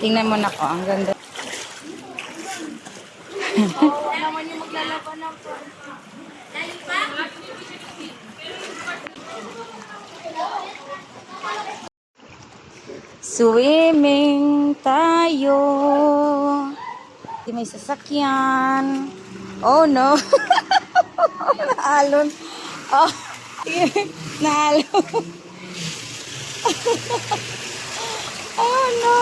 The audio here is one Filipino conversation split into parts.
Tingnan mo na ko, ang ganda. Oo naman yung maglalaban ng Swimming tayo. Di may sasakyan. Oh no. Naalon. Oh. Naalon.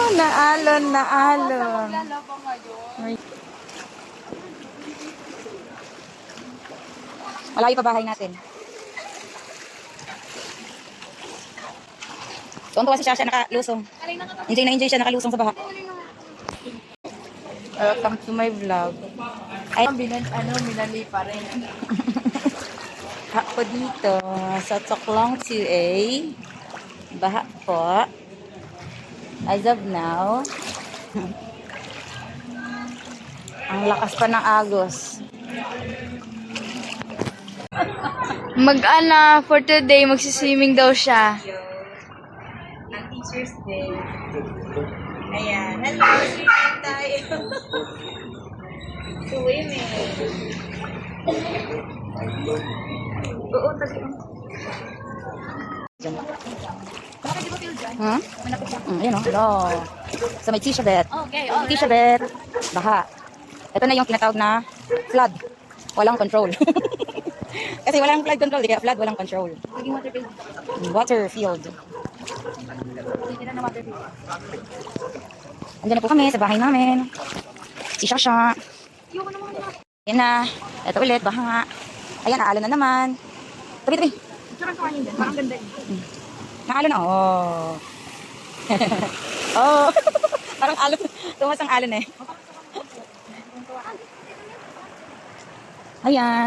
Naalon, naalon. Malayo pa bahay natin. Tuwan-tuwa si Shasha nakalusong. Enjoy na enjoy siya nakalusong sa baha. Welcome to my vlog. Ay, Binan, ano, minali pa rin. Po dito sa Toklong 2A. Baha po. As of now. Ang lakas pa ng agos. Mag-ana, for today, magsiswimming daw siya. Ang Teacher's Day. Ayan. Hello, swimming tayo. swimming. Oo, tayo. Diyan. Ha? Mm, ayan o. Hello. Sa may tissue bed. Okay, Tissue bed. Baha. Ito na yung tinatawag na flood. Walang control. Kasi walang flood control. Kaya flood, walang control. Naging water field. Water bill. Andiyan na po kami sa bahay namin. Si Shasha. Naman na. Ito ulit, baha. Ayan, naalo na naman. Tabi, tabi. Sarang sa kanya din. Parang ganda yun. Naalo na. Oh. oh. Parang alon. Tumas ang alon eh. Ayan.